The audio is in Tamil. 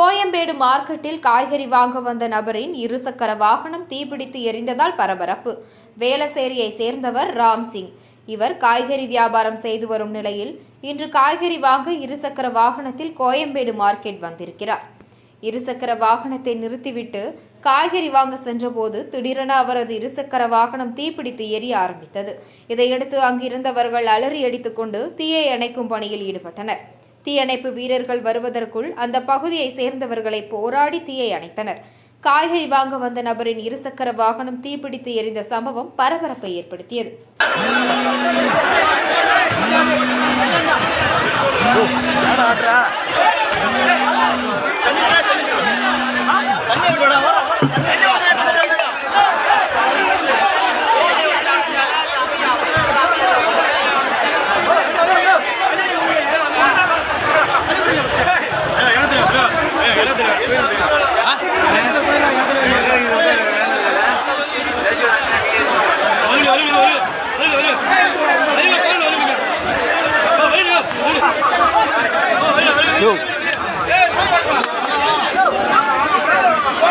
கோயம்பேடு மார்க்கெட்டில் காய்கறி வாங்க வந்த நபரின் இருசக்கர வாகனம் தீப்பிடித்து எரிந்ததால் பரபரப்பு. வேலசேரியை சேர்ந்தவர் ராம் சிங். இவர் காய்கறி வியாபாரம் செய்து வரும் நிலையில் இன்று காய்கறி வாங்க இருசக்கர வாகனத்தில் கோயம்பேடு மார்க்கெட் வந்திருக்கிறார். இருசக்கர வாகனத்தை நிறுத்திவிட்டு காய்கறி வாங்க சென்றபோது திடீரென அவரது இருசக்கர வாகனம் தீப்பிடித்து எரிய ஆரம்பித்தது. இதையடுத்து அங்கிருந்தவர்கள் அலறி அடித்துக்கொண்டு தீயை அணைக்கும் பணியில் ஈடுபட்டனர். தீயணைப்பு வீரர்கள் வருவதற்குள் அந்த பகுதியை சேர்ந்தவர்களை போராடி தீயை அணைத்தனர். காய்கறி வாங்க வந்த நபரின் இருசக்கர வாகனம் தீப்பிடித்து எரிந்த சம்பவம் பரபரப்பை ஏற்படுத்தியது. தண்ணி